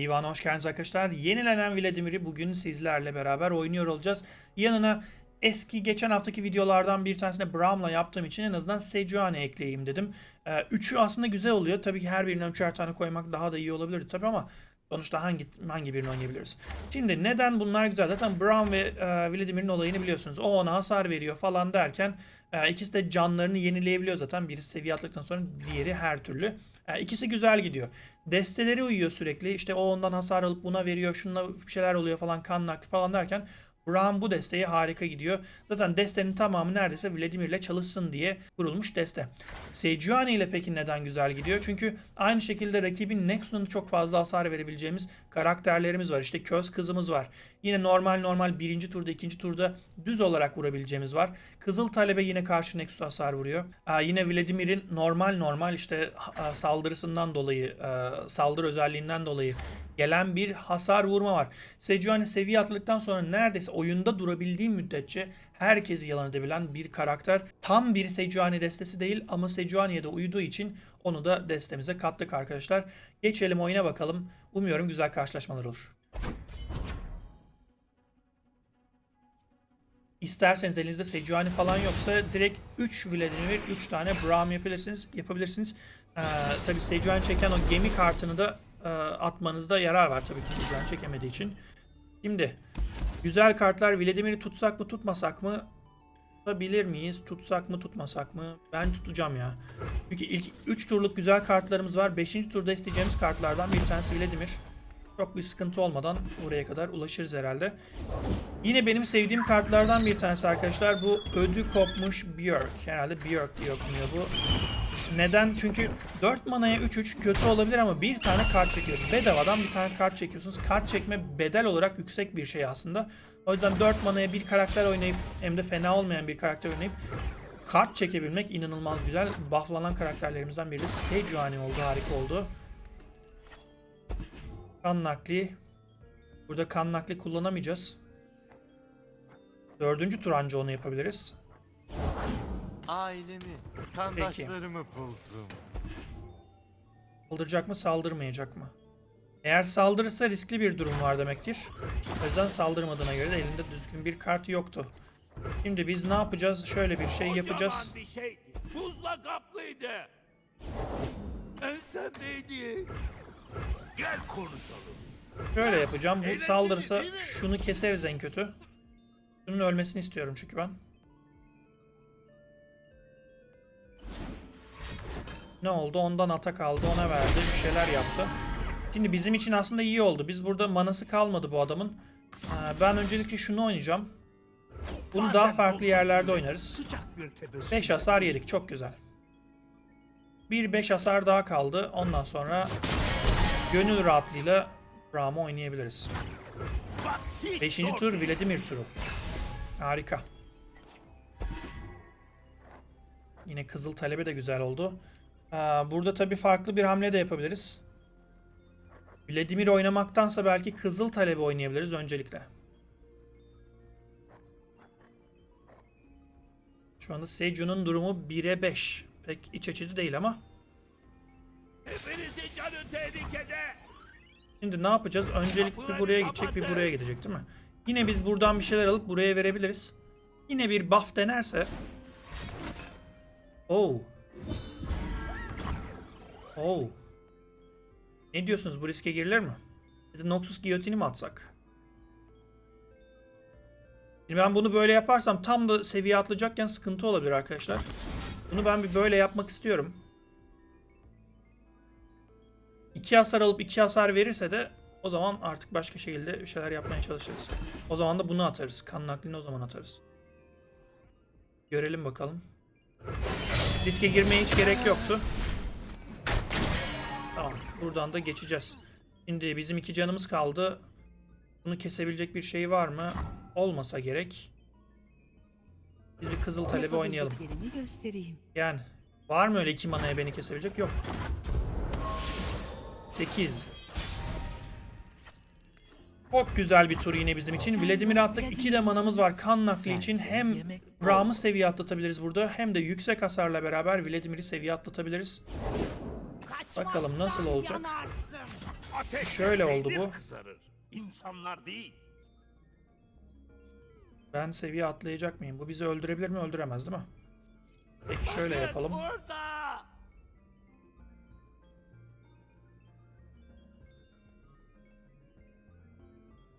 Divan hoş geldiniz arkadaşlar. Yenilenen Vladimir'i bugün sizlerle beraber oynuyor olacağız. Yanına eski geçen haftaki videolardan bir tanesine Braum'la yaptığım için en azından Sejuani ekleyeyim dedim. Ee, üçü aslında güzel oluyor. Tabii ki her birinden üçer tane koymak daha da iyi olabilirdi tabii ama sonuçta hangi hangi birini oynayabiliriz? Şimdi neden bunlar güzel? Zaten Braum ve e, Vladimir'in olayını biliyorsunuz. O ona hasar veriyor falan derken e, ikisi de canlarını yenileyebiliyor zaten. Birisi seviye atladıktan sonra diğeri her türlü. E, ikisi güzel gidiyor. Desteleri uyuyor sürekli. İşte o ondan hasar alıp buna veriyor. Şununla bir şeyler oluyor falan kan nakli falan derken Braum bu desteği harika gidiyor. Zaten destenin tamamı neredeyse Vladimir'le çalışsın diye kurulmuş deste. Sejuani ile peki neden güzel gidiyor? Çünkü aynı şekilde rakibin Nexus'un çok fazla hasar verebileceğimiz karakterlerimiz var. İşte köz kızımız var. Yine normal normal birinci turda ikinci turda düz olarak vurabileceğimiz var. Kızıl talebe yine karşı Nexus hasar vuruyor. Aa, yine Vladimir'in normal normal işte saldırısından dolayı saldırı özelliğinden dolayı gelen bir hasar vurma var. Sejuani seviye atladıktan sonra neredeyse oyunda durabildiği müddetçe herkesi yalan edebilen bir karakter. Tam bir Sejuani destesi değil ama Sejuani'ye de uyduğu için onu da destemize kattık arkadaşlar. Geçelim oyuna bakalım. Umuyorum güzel karşılaşmalar olur. İsterseniz elinizde Sejuani falan yoksa direkt 3 Vladimir, 3 tane Braum yapabilirsiniz. yapabilirsiniz. Ee, tabii Sejuani çeken o gemi kartını da e, atmanızda yarar var tabii ki Sejuani çekemediği için. Şimdi güzel kartlar Vladimir'i tutsak mı tutmasak mı tutabilir miyiz? Tutsak mı tutmasak mı? Ben tutacağım ya. Çünkü ilk 3 turluk güzel kartlarımız var. 5. turda isteyeceğimiz kartlardan bir tanesi Vladimir. Çok bir sıkıntı olmadan oraya kadar ulaşırız herhalde. Yine benim sevdiğim kartlardan bir tanesi arkadaşlar. Bu ödü kopmuş Björk. Herhalde Björk diye okunuyor bu. Neden? Çünkü 4 manaya 3-3 kötü olabilir ama bir tane kart çekiyor. Bedavadan bir tane kart çekiyorsunuz. Kart çekme bedel olarak yüksek bir şey aslında. O yüzden 4 manaya bir karakter oynayıp hem de fena olmayan bir karakter oynayıp kart çekebilmek inanılmaz güzel. Bufflanan karakterlerimizden biri Sejuani oldu. Harika oldu. Kan nakli. Burada kan nakli kullanamayacağız. Dördüncü tur anca onu yapabiliriz. Ailemi, kandaşlarımı buldum. Saldıracak mı saldırmayacak mı? Eğer saldırırsa riskli bir durum var demektir. O yüzden saldırmadığına göre de elinde düzgün bir kartı yoktu. Şimdi biz ne yapacağız? Şöyle bir şey yapacağız. Bir şeydi. Buzla kaplıydı. Ensemdeydi. Gel konuşalım. Şöyle yapacağım. Bu saldırırsa şunu keseriz en kötü. Şunun ölmesini istiyorum çünkü ben. Ne oldu? Ondan atak aldı. Ona verdi. Bir şeyler yaptı. Şimdi bizim için aslında iyi oldu. Biz burada manası kalmadı bu adamın. Ee, Ben öncelikle şunu oynayacağım. Bunu daha farklı yerlerde oynarız. Sıcak bir tebessüm. 5 hasar yedik. Çok güzel. Bir 5 hasar daha kaldı. Ondan sonra gönül rahatlığıyla Braum'u oynayabiliriz. Bak, hiç 5. zor tur. Vladimir turu. Harika. Yine Kızıl Talebe de güzel oldu. Ee, Burada tabii farklı bir hamle de yapabiliriz. Vladimir oynamaktansa belki Kızıl Talebe oynayabiliriz öncelikle. Şu anda Seju'nun durumu 1'e 5. Pek iç açıcı değil ama. Hepinizin canı tehlikede. Şimdi ne yapacağız? Öncelikle bir buraya gidecek, bir buraya gidecek değil mi? Yine biz buradan bir şeyler alıp buraya verebiliriz. Yine bir buff denerse. Oh. Oh. Ne diyorsunuz? Bu riske girilir mi? Ya da Noxus giyotini mi atsak? Şimdi ben bunu böyle yaparsam tam da seviye atlayacakken sıkıntı olabilir arkadaşlar. Bunu ben bir böyle yapmak istiyorum. 2 hasar alıp 2 hasar verirse de o zaman artık başka şekilde bir şeyler yapmaya çalışırız. O zaman da bunu atarız. Kan naklini o zaman atarız. Görelim bakalım. Riske girmeye hiç gerek yoktu. Buradan da geçeceğiz. Şimdi bizim iki canımız kaldı. Bunu kesebilecek bir şey var mı? Olmasa gerek. Biz bir kızıl talebe oynayalım. Göstereyim. Yani var mı öyle iki manaya beni kesebilecek? Yok. 8. Çok güzel bir tur yine bizim için. Vladimir'e attık. 2 de manamız var kan nakli için. Hem Braum'u seviye atlatabiliriz burada. Hem de yüksek hasarla beraber Vladimir'i seviye atlatabiliriz. Bakalım nasıl olacak. Ateş Şöyle oldu bu. Kızarır. İnsanlar değil. Ben seviye atlayacak mıyım? Bu bizi öldürebilir mi? Öldüremez değil mi? Peki şöyle yapalım.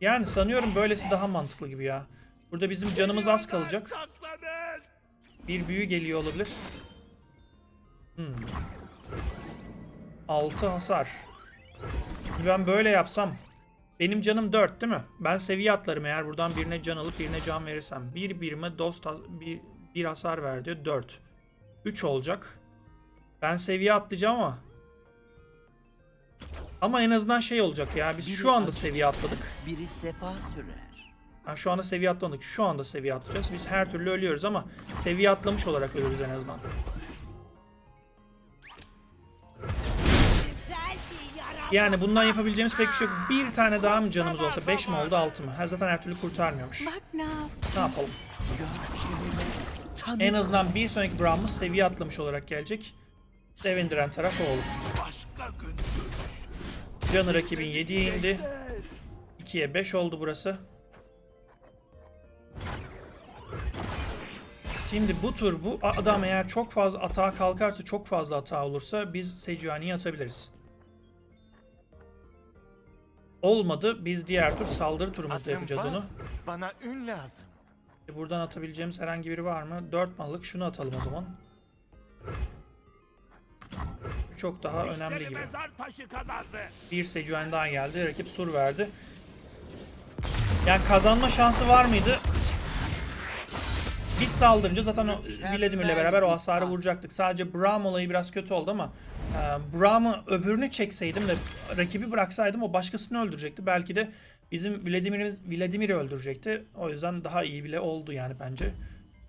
Yani sanıyorum böylesi daha mantıklı gibi ya. Burada bizim canımız az kalacak. Bir büyü geliyor olabilir. Hmm. 6 hasar. Ben böyle yapsam. Benim canım 4 değil mi? Ben seviye atlarım eğer buradan birine can alıp birine can verirsem. Bir birime dost ha- bir, bir hasar ver diyor. 4. 3 olacak. Ben seviye atlayacağım ama. Ama en azından şey olacak ya. Biz şu anda seviye atladık. Biri sefa sürer. Yani şu anda seviye atladık. Şu anda seviye atlayacağız. Biz her türlü ölüyoruz ama seviye atlamış olarak ölürüz en azından. Yani bundan yapabileceğimiz pek bir şey yok. Bir tane daha mı canımız olsa 5 mi oldu 6 mı? Ha, zaten her türlü kurtarmıyormuş. Ne yap. Ne yapalım? En azından bir sonraki Braum'umuz seviye atlamış olarak gelecek. Sevindiren taraf o olur. Canı rakibin 7'ye indi. 2'ye 5 oldu burası. Şimdi bu tur bu adam eğer çok fazla atağa kalkarsa çok fazla hata olursa biz Sejuani'yi atabiliriz. Olmadı biz diğer tur saldırı turumuzda yapacağız onu. Bana ün lazım. E, Buradan atabileceğimiz herhangi biri var mı? 4 mallık şunu atalım o zaman. Bu çok daha önemli gibi. Bir Sejuani daha geldi. Rakip sur verdi. Yani kazanma şansı var mıydı? Biz saldırınca zaten o Vladimir'le beraber o hasarı vuracaktık. Sadece Braum olayı biraz kötü oldu ama Braum'u öbürünü çekseydim de rakibi bıraksaydım o başkasını öldürecekti. Belki de bizim Vladimir'imiz Vladimir'i öldürecekti. O yüzden daha iyi bile oldu yani bence.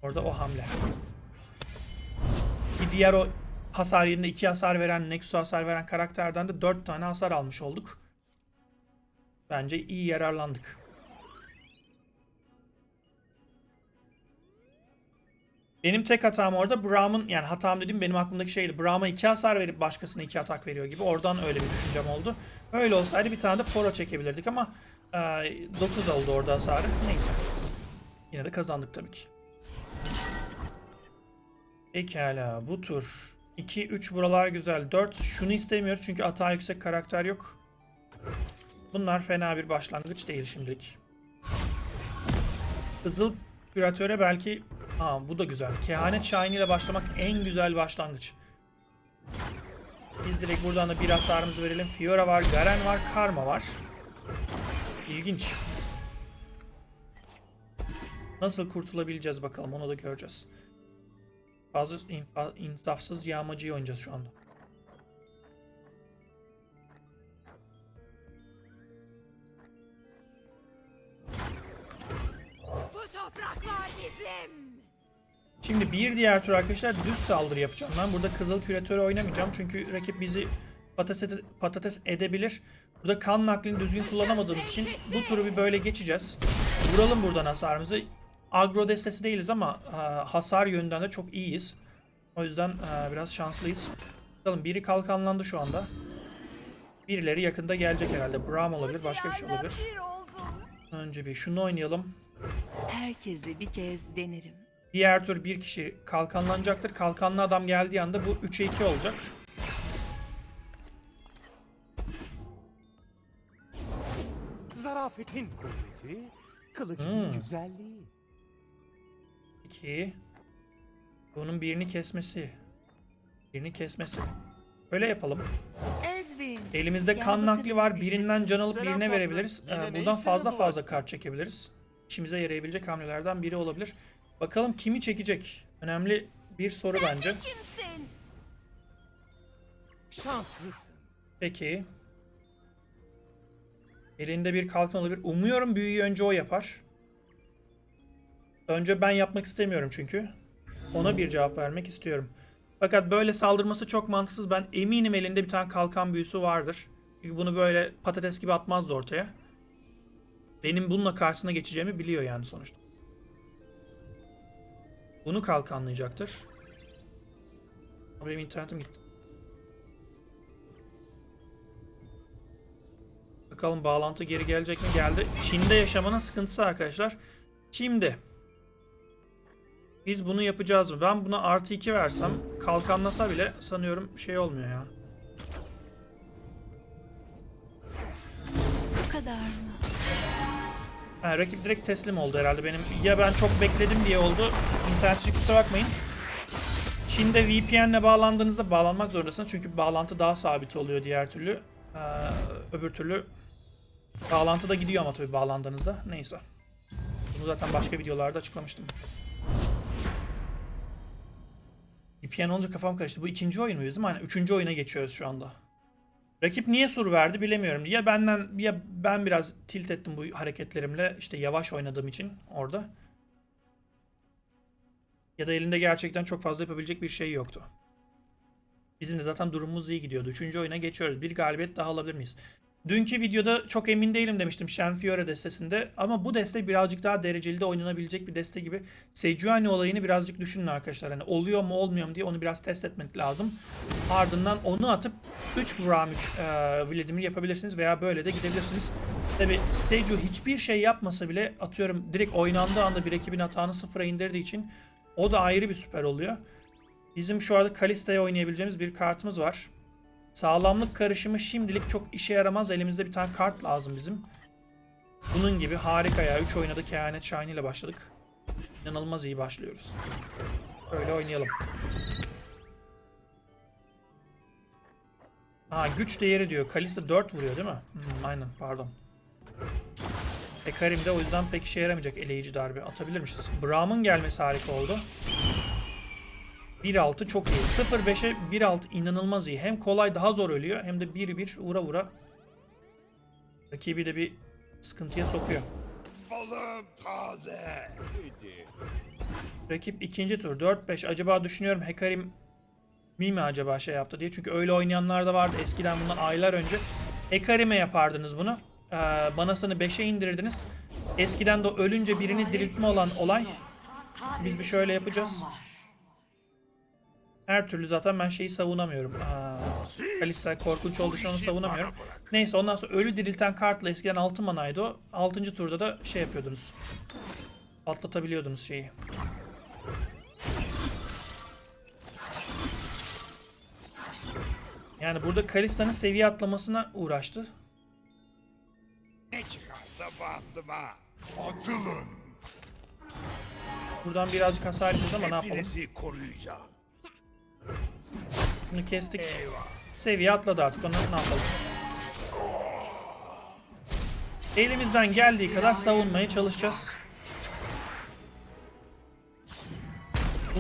Orada o hamle. Bir diğer o hasar yerine 2 hasar veren, Nexus hasar veren karakterden de 4 tane hasar almış olduk. Bence iyi yararlandık. Benim tek hatam orada Braum'un yani hatam dediğim benim aklımdaki şeydi. Braum'a 2 hasar verip başkasına 2 atak veriyor gibi. Oradan öyle bir düşüncem oldu. Öyle olsaydı bir tane de Poro çekebilirdik ama 9 oldu orada hasarı. Neyse. Yine de kazandık tabii ki. Pekala bu tur 2 3 buralar güzel. 4 şunu istemiyoruz çünkü atağı yüksek karakter yok. Bunlar fena bir başlangıç değil şimdilik. Kızıl küratöre belki Aa bu da güzel. Kehanet Şahini ile başlamak en güzel başlangıç. Biz direkt buradan da bir hasarımızı verelim. Fiora var, Garen var, Karma var. İlginç. Nasıl kurtulabileceğiz bakalım onu da göreceğiz. Fazla insafsız yağmacıyı oynayacağız şu anda. Bu topraklar bizim. Şimdi bir diğer tur arkadaşlar düz saldırı yapacağım. Ben burada kızıl küratörü oynamayacağım. Çünkü rakip bizi patates, patates edebilir. Burada kan naklini düzgün kullanamadığımız için bu turu bir böyle geçeceğiz. Vuralım buradan hasarımızı. Agro destesi değiliz ama e, hasar yönünden de çok iyiyiz. O yüzden e, biraz şanslıyız. Bakalım biri kalkanlandı şu anda. Birileri yakında gelecek herhalde. Braum olabilir, başka bir şey olabilir. Önce bir şunu oynayalım. Herkese bir kez denerim. Diğer tur bir kişi kalkanlanacaktır. Kalkanlı adam geldiği anda bu 3'e 2 olacak. Zarafetin kuvveti, kılıcın Hmm. güzelliği. 2. Bunun birini kesmesi. Birini kesmesi. Öyle yapalım. Edwin. Elimizde kan nakli var. Birinden can alıp birine verebiliriz. Ee, buradan fazla fazla kart çekebiliriz. İşimize yarayabilecek hamlelerden biri olabilir. Bakalım kimi çekecek? Önemli bir soru bence. Kimsin? Şanslısın. Peki. Elinde bir kalkan olabilir. Umuyorum büyüyü önce o yapar. Önce ben yapmak istemiyorum çünkü. Ona bir cevap vermek istiyorum. Fakat böyle saldırması çok mantıksız. Ben eminim elinde bir tane kalkan büyüsü vardır. Çünkü bunu böyle patates gibi atmazdı ortaya. Benim bununla karşısına geçeceğimi biliyor yani sonuçta. Bunu kalkanlayacaktır. Ama Benim internetim gitti. Bakalım bağlantı geri gelecek mi? Geldi. Çin'de yaşamanın sıkıntısı arkadaşlar. Şimdi. Biz bunu yapacağız mı? Ben buna artı 2 versem kalkanlasa bile sanıyorum şey olmuyor ya. Bu kadar mı? Ha, rakip direkt teslim oldu herhalde benim. Ya ben çok bekledim diye oldu. İnternet için kusura bakmayın. Çin'de VPN'le bağlandığınızda bağlanmak zorundasınız. Çünkü bağlantı daha sabit oluyor diğer türlü. Ee, öbür türlü bağlantı da gidiyor ama tabii bağlandığınızda. Neyse. Bunu zaten başka videolarda açıklamıştım. VPN olunca kafam karıştı. Bu ikinci oyun muyuz değil? Aynen. Üçüncü oyuna geçiyoruz şu anda. Rakip niye soru verdi bilemiyorum. Ya benden ya ben biraz tilt ettim bu hareketlerimle işte yavaş oynadığım için orada. Ya da elinde gerçekten çok fazla yapabilecek bir şey yoktu. Bizim de zaten durumumuz iyi gidiyordu. Üçüncü oyuna geçiyoruz. Bir galibiyet daha alabilir miyiz? Dünkü videoda çok emin değilim demiştim Shenfiore destesinde. Ama bu deste birazcık daha dereceli de oynanabilecek bir deste gibi. Sejuani olayını birazcık düşünün arkadaşlar. Hani oluyor mu olmuyor mu diye onu biraz test etmek lazım. Ardından onu atıp 3 gram 3 e, Vladimir yapabilirsiniz veya böyle de gidebilirsiniz. Tabi Seju hiçbir şey yapmasa bile atıyorum direkt oynandığı anda bir ekibin hatanı sıfıra indirdiği için o da ayrı bir süper oluyor. Bizim şu anda Kalista'ya oynayabileceğimiz bir kartımız var. Sağlamlık karışımı şimdilik çok işe yaramaz. Elimizde bir tane kart lazım bizim. Bunun gibi harika ya. 3 oyuna da Kehanet Shine ile başladık. İnanılmaz iyi başlıyoruz. Öyle oynayalım. Ha güç değeri diyor. Kalista 4 vuruyor değil mi? Hmm, aynen pardon. Ekarim de o yüzden pek işe yaramayacak eleyici darbe. Atabilirmişiz. Braum'un gelmesi harika oldu. 1.6 çok iyi. 0.5'e 1.6 inanılmaz iyi. Hem kolay daha zor ölüyor hem de 1-1 vura vura rakibi de bir sıkıntıya sokuyor. Balım taze. Rakip ikinci tur 4-5 acaba düşünüyorum Hekarim mi mi acaba şey yaptı diye. Çünkü öyle oynayanlar da vardı eskiden bundan aylar önce. Hekarim'e yapardınız bunu. Ee, banasını 5'e indirirdiniz. Eskiden de ölünce birini diriltme olan olay. Biz bir şöyle yapacağız. Her türlü zaten ben şeyi savunamıyorum. Aa, Kalista korkunç olduğu için onu savunamıyorum. Neyse ondan sonra ölü dirilten kartla eskiden 6 manaydı o. 6. turda da şey yapıyordunuz. Atlatabiliyordunuz şeyi. Yani burada Kalista'nın seviye atlamasına uğraştı. Ne çıkarsa bahtıma. Buradan birazcık hasar ama ne yapalım. Koruyacağım. Bunu kestik. Seviye atladı artık onu ne yapalım. Elimizden geldiği kadar savunmaya çalışacağız.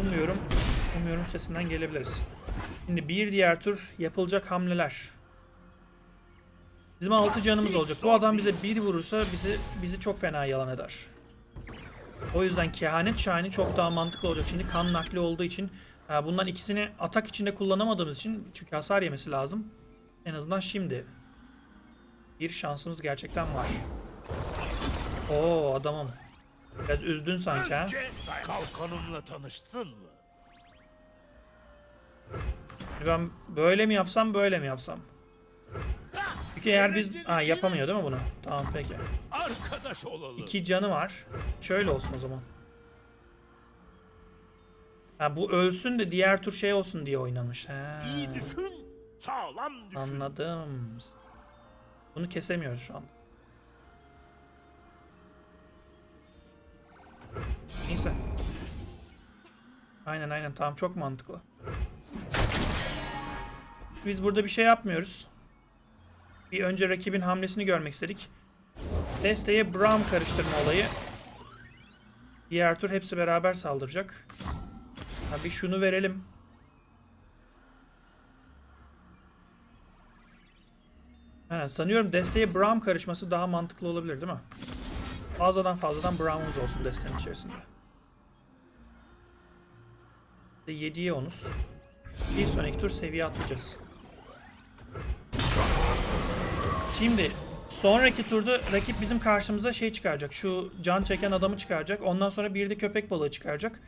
Umuyorum, umuyorum sesinden gelebiliriz. Şimdi bir diğer tur yapılacak hamleler. Bizim 6 canımız olacak. Bu adam bize bir vurursa bizi bizi çok fena yalan eder. O yüzden kehanet şahini çok daha mantıklı olacak. Şimdi kan nakli olduğu için bundan ikisini atak içinde kullanamadığımız için çünkü hasar yemesi lazım. En azından şimdi bir şansımız gerçekten var. Oo adamım. Biraz üzdün sanki ha. Kalkanımla tanıştın mı? Ben böyle mi yapsam böyle mi yapsam? Çünkü eğer biz... Ha yapamıyor değil mi bunu? Tamam peki. Arkadaş olalım. İki canı var. Şöyle olsun o zaman. Ha bu ölsün de diğer tur şey olsun diye oynamış. Ha. İyi düşün. Sağlam düşün. Anladım. Bunu kesemiyoruz şu an. Neyse. Aynen aynen tamam çok mantıklı. Biz burada bir şey yapmıyoruz. Bir önce rakibin hamlesini görmek istedik. Desteğe Braum karıştırma olayı. Diğer tur hepsi beraber saldıracak. Ha bir şunu verelim. Aynen sanıyorum desteğe Braum karışması daha mantıklı olabilir değil mi? Fazladan fazladan Braum'umuz olsun desteğin içerisinde. Ve 7'ye 10'uz. Bir sonraki tur seviye atlayacağız. Şimdi sonraki turda rakip bizim karşımıza şey çıkaracak. Şu can çeken adamı çıkaracak. Ondan sonra bir de köpek balığı çıkaracak.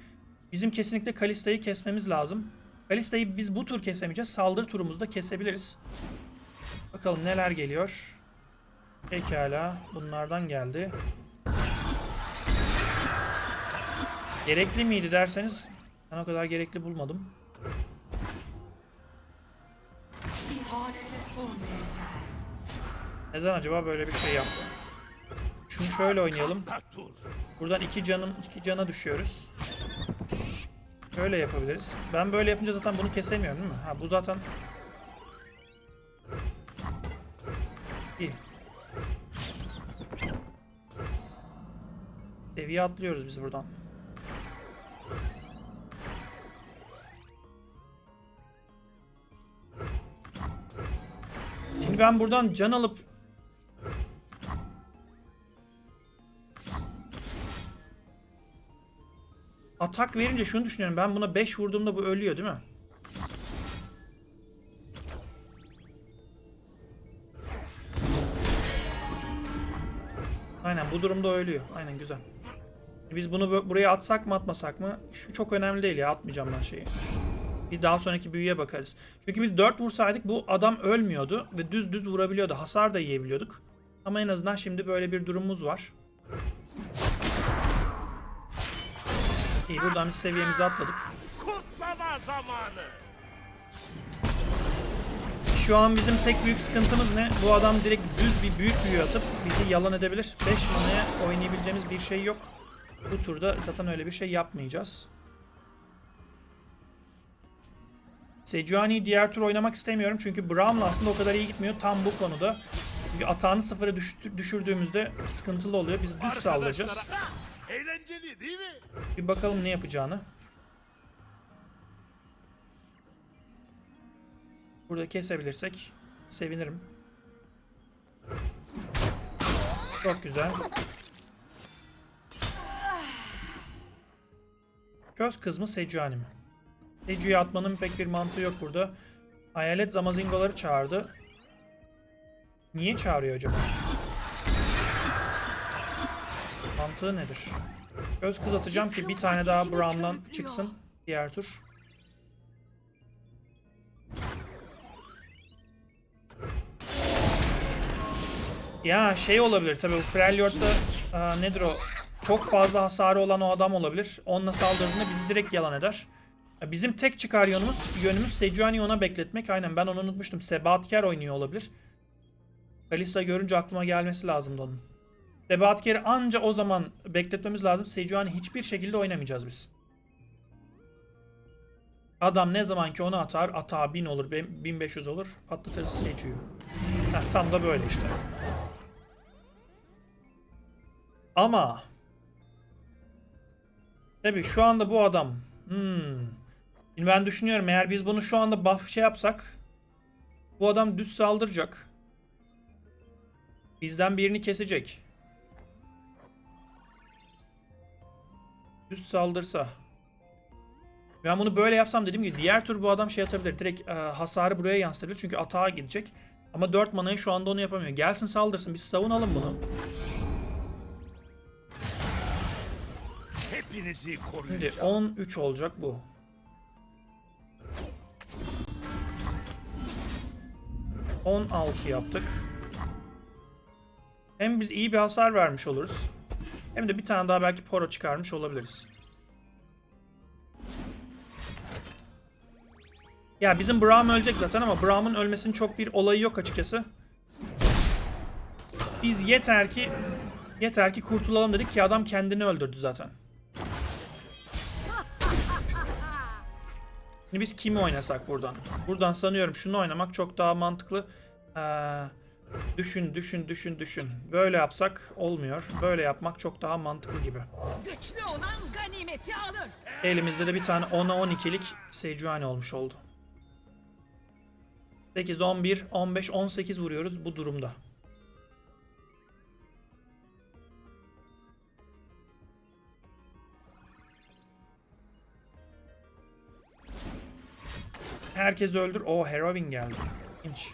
Bizim kesinlikle Kalista'yı kesmemiz lazım. Kalista'yı biz bu tur kesemeyeceğiz. Saldırı turumuzda kesebiliriz. Bakalım neler geliyor. Pekala. Bunlardan geldi. Gerekli miydi derseniz ben o kadar gerekli bulmadım. Neden acaba böyle bir şey yaptı? Şunu şöyle oynayalım. Buradan iki canım iki cana düşüyoruz. Şöyle yapabiliriz. Ben böyle yapınca zaten bunu kesemiyorum değil mi? Ha bu zaten İyi. Seviye atlıyoruz biz buradan. Şimdi ben buradan can alıp atak verince şunu düşünüyorum. Ben buna 5 vurduğumda bu ölüyor değil mi? Aynen bu durumda ölüyor. Aynen güzel. Biz bunu buraya atsak mı atmasak mı? Şu çok önemli değil ya atmayacağım ben şeyi. Bir daha sonraki büyüye bakarız. Çünkü biz 4 vursaydık bu adam ölmüyordu ve düz düz vurabiliyordu. Hasar da yiyebiliyorduk. Ama en azından şimdi böyle bir durumumuz var. İyi buradan bir seviyemizi atladık. Kutlama zamanı. Şu an bizim tek büyük sıkıntımız ne? Bu adam direkt düz bir büyük büyü atıp bizi yalan edebilir. 5 manaya oynayabileceğimiz bir şey yok. Bu turda zaten öyle bir şey yapmayacağız. Sejuani'yi diğer tur oynamak istemiyorum çünkü Braum'la aslında o kadar iyi gitmiyor tam bu konuda. Çünkü atağını sıfıra düşürdüğümüzde sıkıntılı oluyor. Biz düz saldıracağız. Eğlenceli değil mi? Bir bakalım ne yapacağını. Burada kesebilirsek sevinirim. Çok güzel. Köz kız mı Sejuani mi? Seju'yu atmanın pek bir mantığı yok burada. Hayalet Zamazingo'ları çağırdı. Niye çağırıyor acaba? Mantığı nedir? Göz kız atacağım ki bir tane daha Brown'dan çıksın diğer tur. Ya şey olabilir tabii Freljord'da aa, nedir o? Çok fazla hasarı olan o adam olabilir. Onunla saldırdığında bizi direkt yalan eder. Ya Bizim tek çıkar yönümüz, yönümüz Sejuani'yi ona bekletmek. Aynen ben onu unutmuştum. Sebatkar oynuyor olabilir. Kalista görünce aklıma gelmesi lazımdı onun. Sebatker'i anca o zaman bekletmemiz lazım. Sejuani hiçbir şekilde oynamayacağız biz. Adam ne zaman ki onu atar, atağa 1000 olur, 1500 olur, patlatırız Seju'yu. Tam da böyle işte. Ama Tabii şu anda bu adam hmm. Ben düşünüyorum eğer biz bunu şu anda buff şey yapsak bu adam düz saldıracak. Bizden birini kesecek. Düz saldırsa. Ben bunu böyle yapsam dediğim gibi diğer tur bu adam şey atabilir. Direkt e, hasarı buraya yansıtabilir. Çünkü atağa gidecek. Ama 4 manayı şu anda onu yapamıyor. Gelsin saldırsın. Biz savunalım bunu. Hepinizi Şimdi koruyacağım. 13 olacak bu. 16 yaptık. Hem biz iyi bir hasar vermiş oluruz. Hem de bir tane daha belki poro çıkarmış olabiliriz. Ya bizim Braum ölecek zaten ama Braum'un ölmesinin çok bir olayı yok açıkçası. Biz yeter ki yeter ki kurtulalım dedik ki adam kendini öldürdü zaten. Şimdi biz kimi oynasak buradan? Buradan sanıyorum şunu oynamak çok daha mantıklı. Ee, düşün, düşün, düşün, düşün. Böyle yapsak olmuyor. Böyle yapmak çok daha mantıklı gibi. Güçlü olan ganimeti alır. Elimizde de bir tane 10'a 12'lik Sejuani olmuş oldu. 8, 11, 15, 18 vuruyoruz bu durumda. Herkes öldür. O Heroin geldi. İnç.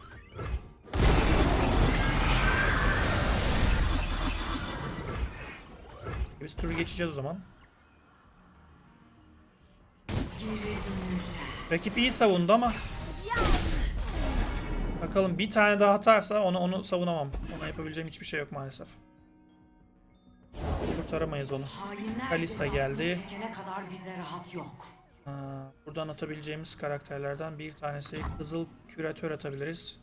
Biz turu geçeceğiz o zaman. Rakip iyi savundu ama Bakalım bir tane daha atarsa onu onu savunamam. Ona yapabileceğim hiçbir şey yok maalesef. Kurtaramayız onu. Kalista geldi. kadar bize rahat yok. Aa, buradan atabileceğimiz karakterlerden bir tanesi Kızıl Küratör atabiliriz.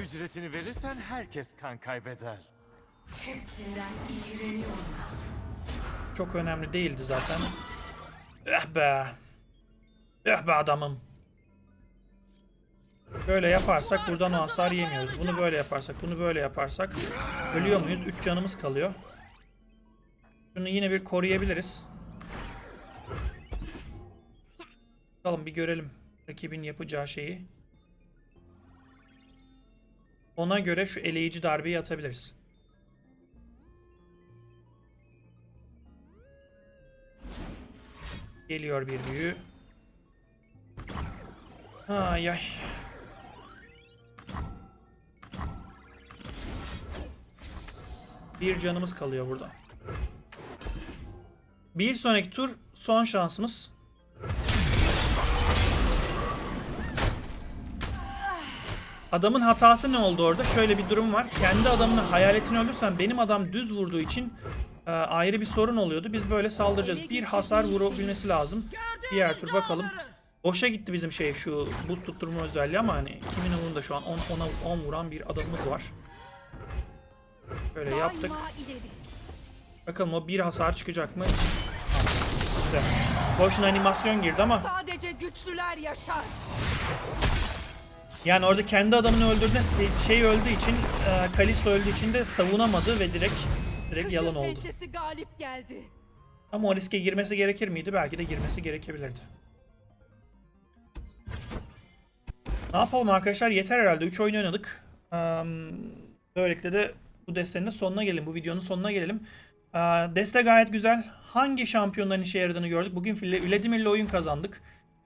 Ücretini verirsen herkes kan kaybeder. Hepsinden iğreniyorum. Çok önemli değildi zaten. Eh be. Eh be adamım. Böyle yaparsak buradan o hasar yemiyoruz. Bunu böyle yaparsak, bunu böyle yaparsak ölüyor muyuz? 3 canımız kalıyor. Şunu yine bir koruyabiliriz. Bakalım bir görelim rakibin yapacağı şeyi. Ona göre şu eleyici darbeyi atabiliriz. Geliyor bir büyü. Ay ay. Bir canımız kalıyor burada. Bir sonraki tur son şansımız. Adamın hatası ne oldu orada? Şöyle bir durum var. Kendi adamını hayaletini öldürsen benim adam düz vurduğu için e, ayrı bir sorun oluyordu. Biz böyle saldıracağız. Bir hasar vurabilmesi lazım. Diğer tur bakalım. Boşa gitti bizim şey şu buz tutturma özelliği ama hani kimin umurunda şu an 10 ona 10 vuran bir adamımız var. Böyle yaptık. Bakalım o bir hasar çıkacak mı? İşte. Boşuna animasyon girdi ama Sadece güçlüler yaşar. yani orada kendi adamını öldürdüğünde şey öldüğü için e, Kalisto öldüğü için de savunamadı ve direkt direkt yalan Kışın oldu. pençesi galip geldi. Ama o riske girmesi gerekir miydi? Belki de girmesi gerekebilirdi. Ne yapalım arkadaşlar? Yeter herhalde. 3 oyun oynadık. Böylelikle de bu destenin de sonuna gelelim. Bu videonun sonuna gelelim. Deste gayet güzel. Hangi şampiyonların işe yaradığını gördük. Bugün Vla- Vladimir'le oyun kazandık.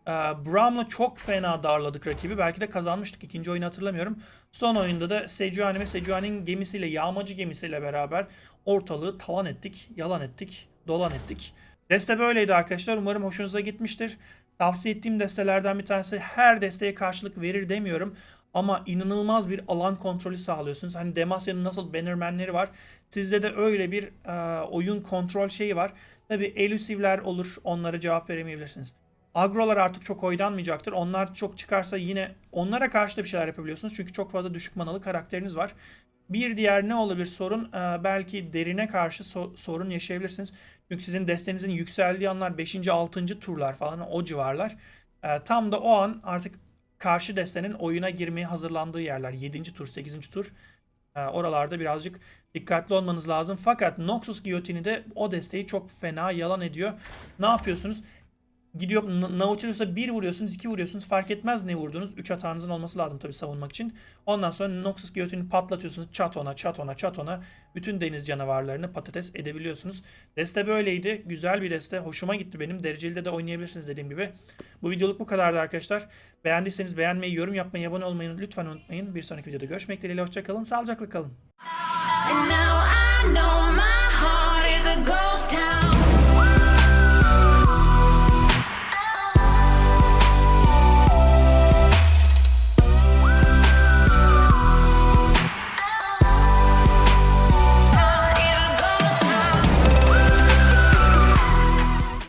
Eee Braum'la çok fena darladık rakibi. Belki de kazanmıştık. İkinci oyunu hatırlamıyorum. Son oyunda da Sejuani ve Sejuani'nin gemisiyle, yağmacı gemisiyle beraber ortalığı talan ettik, yalan ettik, dolan ettik. Deste böyleydi arkadaşlar. Umarım hoşunuza gitmiştir. Tavsiye ettiğim destelerden bir tanesi her desteğe karşılık verir demiyorum. Ama inanılmaz bir alan kontrolü sağlıyorsunuz. Hani Demacia'nın nasıl Bannerman'leri var. Sizde de öyle bir e, oyun kontrol şeyi var. Tabi elusive'ler olur. Onlara cevap veremeyebilirsiniz. Agrolar artık çok oynanmayacaktır. Onlar çok çıkarsa yine onlara karşı da bir şeyler yapabiliyorsunuz. Çünkü çok fazla düşük manalı karakteriniz var. Bir diğer ne olabilir sorun? Ee, belki derine karşı so- sorun yaşayabilirsiniz. Çünkü sizin destenizin yükseldiği anlar 5. 6. turlar falan o civarlar. Ee, tam da o an artık karşı destenin oyuna girmeye hazırlandığı yerler. 7. tur, 8. tur. Ee, oralarda birazcık dikkatli olmanız lazım. Fakat Noxus Giyotini de o desteği çok fena yalan ediyor. Ne yapıyorsunuz? Gidiyor Nautilus'a 1 vuruyorsunuz, 2 vuruyorsunuz. Fark etmez ne vurdunuz. 3 hatanızın olması lazım tabii savunmak için. Ondan sonra Noxus Giyotin'i patlatıyorsunuz. Çat ona, çat ona, çat ona. Bütün deniz canavarlarını patates edebiliyorsunuz. Deste böyleydi. Güzel bir deste. Hoşuma gitti benim. Dereceli de oynayabilirsiniz dediğim gibi. Bu videoluk bu kadardı arkadaşlar. Beğendiyseniz beğenmeyi, yorum yapmayı, abone olmayı lütfen unutmayın. Bir sonraki videoda görüşmek dileğiyle. Hoşçakalın. Sağlıcakla kalın. And now I know my heart is a gold.